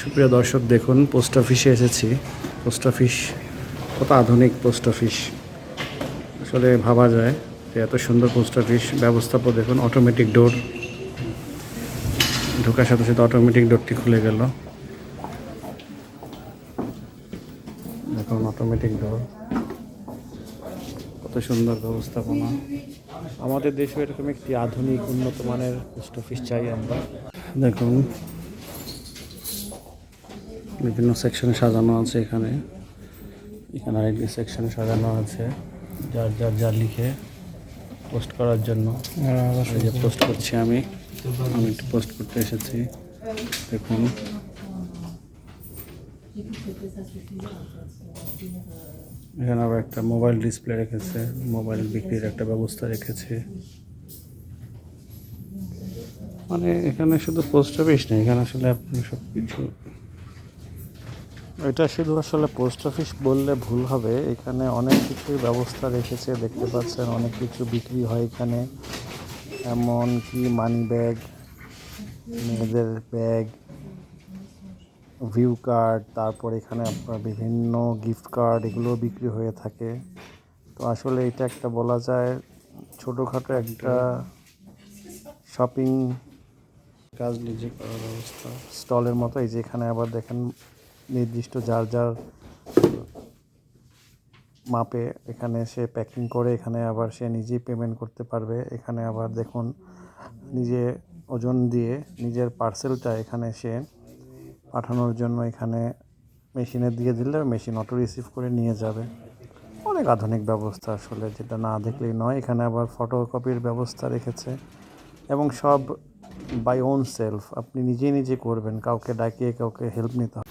সুপ্রিয় দর্শক, দেখুন, পোস্ট অফিসে এসেছি। পোস্ট অফিস, কত আধুনিক পোস্ট অফিস। আসলে ভাবা যায় যে এত সুন্দর পোস্ট অফিস, ব্যবস্থাপক দেখুন অটোমেটিক ডোর ঢোকার সাথে সাথে অটোমেটিক ডোরটি খুলে গেল। দেখুন অটোমেটিক ডোর কত সুন্দর ব্যবস্থাপনা। আমাদের দেশে এরকম একটি আধুনিক, উন্নত মানের পোস্ট অফিস চাই আমরা। দেখুন বিভিন্ন সেকশনে সাজানো আছে এখানে। এখানে আরেকটি সেকশনে সাজানো আছে যার যার যার লিখে পোস্ট করার জন্য। যে পোস্ট করছি আমি। আমি একটু পোস্ট করতে এসেছি। দেখুন। এখানে আবার একটা মোবাইল ডিসপ্লে রেখেছে মোবাইল বিক্রির একটা ব্যবস্থা রেখেছে। মানে এখানে শুধু পোস্ট অফিস নেই এখানে আসলে আপনি সব কিছু এটা শুধু আসলে পোস্ট অফিস বললে ভুল হবে, এখানে অনেক কিছুর ব্যবস্থা রেখেছে, দেখতে পাচ্ছেন অনেক কিছু বিক্রি হয় এখানে। এমন কি মানি ব্যাগ মেয়েদের ব্যাগ ভিউ কার্ড তারপর এখানে আপনার বিভিন্ন গিফট কার্ড এগুলো বিক্রি হয়ে থাকে। তো আসলে এটা একটা বলা যায় ছোটোখাটো একটা শপিং কাজ, নিজে করার ব্যবস্থা। স্টলের মতো, এই যে এখানে আবার দেখেন নির্দিষ্ট যার যার মাপে এখানে সে প্যাকিং করে, এখানে আবার সে নিজেই পেমেন্ট করতে পারবে। এখানে আবার দেখুন, নিজে ওজন দিয়ে নিজের পার্সেলটা এখানে সে পাঠানোর জন্য এখানে মেশিনে দিয়ে দিলে মেশিন অটো রিসিভ করে নিয়ে যাবে। অনেক আধুনিক ব্যবস্থা আসলে, যেটা না দেখলেই নয়। এখানে আবার ফটোকপির ব্যবস্থা রেখেছে এবং সব বাই ওন সেলফ আপনি নিজে নিজে করবেন, কাউকে ডাকিয়ে কাউকে হেল্প নিতে হবে।